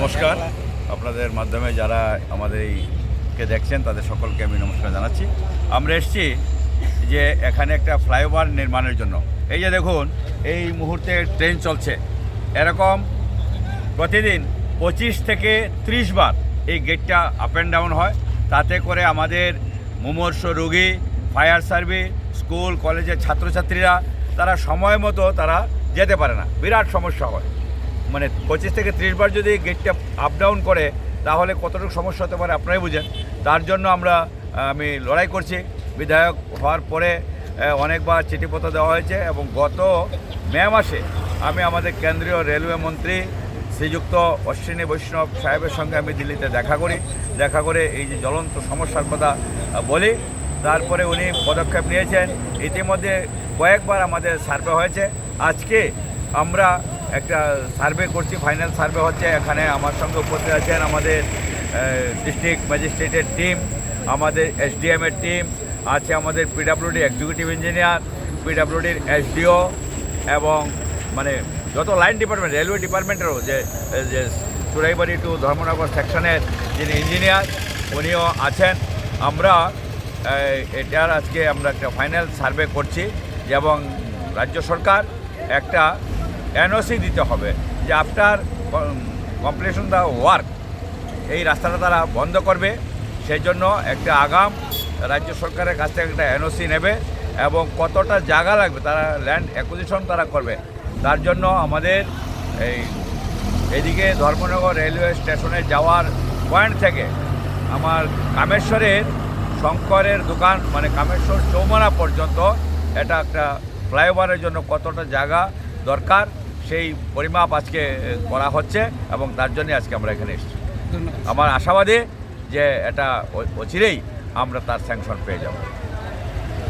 নমস্কার। আপনাদের মাধ্যমে যারা আমাদের এইকে দেখছেন, তাদের সকলকে আমি নমস্কার জানাচ্ছি। আমরা এসছি যে এখানে একটা ফ্লাইওভার নির্মাণের জন্য। এই যে দেখুন, এই মুহূর্তে ট্রেন চলছে। এরকম প্রতিদিন পঁচিশ থেকে ত্রিশ বার এই গেটটা আপ অ্যান্ড ডাউন হয়। তাতে করে আমাদের মুমর্ষ রোগী ফায়ার সার্ভিস স্কুল কলেজের ছাত্রছাত্রীরা, তারা সময় মতো তারা যেতে পারে না। বিরাট সমস্যা হয়। মানে পঁচিশ থেকে ত্রিশ বার যদি গেটটা আপ ডাউন করে, তাহলে কতটুকু সমস্যা হতে পারে আপনারাই বুঝেন। তার জন্য আমরা, আমি লড়াই করছি। বিধায়ক হওয়ার পরে অনেকবার চিঠিপত্র দেওয়া হয়েছে এবং গত মে মাসে আমি আমাদের কেন্দ্রীয় রেলওয়ে মন্ত্রী শ্রীযুক্ত অশ্বিনী বৈষ্ণব সাহেবের সঙ্গে আমি দিল্লিতে দেখা করি। দেখা করে এই যে জ্বলন্ত সমস্যার কথা বলি। তারপরে উনি পদক্ষেপ নিয়েছেন। ইতিমধ্যে কয়েকবার আমাদের সার্ভে হয়েছে। আজকে আমরা একটা সার্ভে করছি, ফাইনাল সার্ভে হচ্ছে। এখানে আমার সঙ্গে উপস্থিত আছেন আমাদের ডিস্ট্রিক্ট ম্যাজিস্ট্রেটের টিম, আমাদের এসডিএমের টিম, আছে আমাদের পিডাব্লিউডি এক্সিকিউটিভ ইঞ্জিনিয়ার, পিডাব্লিউডির এসডিও, এবং মানে যত লাইন ডিপার্টমেন্ট, রেলওয়ে ডিপার্টমেন্টেরও যে যে চুরাইবাড়ি টু ধর্মনগর সেকশনের যিনি ইঞ্জিনিয়ার, উনিও আছেন। আমরা এটার আজকে আমরা একটা ফাইনাল সার্ভে করছি, এবং রাজ্য সরকার একটা এনওসি দিতে হবে যে আফটার কমপ্লিশন দ্য ওয়ার্ক এই রাস্তাটা তারা বন্ধ করবে। সেই জন্য একটা আগাম রাজ্য সরকারের কাছ থেকে একটা এনওসি নেবে এবং কতটা জায়গা লাগবে, তারা ল্যান্ড অ্যাকুজিশন তারা করবে। তার জন্য আমাদের এই এদিকে ধর্মনগর রেলওয়ে স্টেশনে যাওয়ার পয়েন্ট থেকে আমার কামেশ্বরের শঙ্করের দোকান মানে কামেশ্বর চৌমারা পর্যন্ত এটা একটা ফ্লাইওভারের জন্য কতটা জায়গা দরকার। সেই পরিমাপ আজকে করা হচ্ছে এবং তার জন্য আজকে আমরা এখানে এসেছি। আমার আশাবাদী যে এটা অচিরেই আমরা তার স্যাংশন পেয়ে যাব।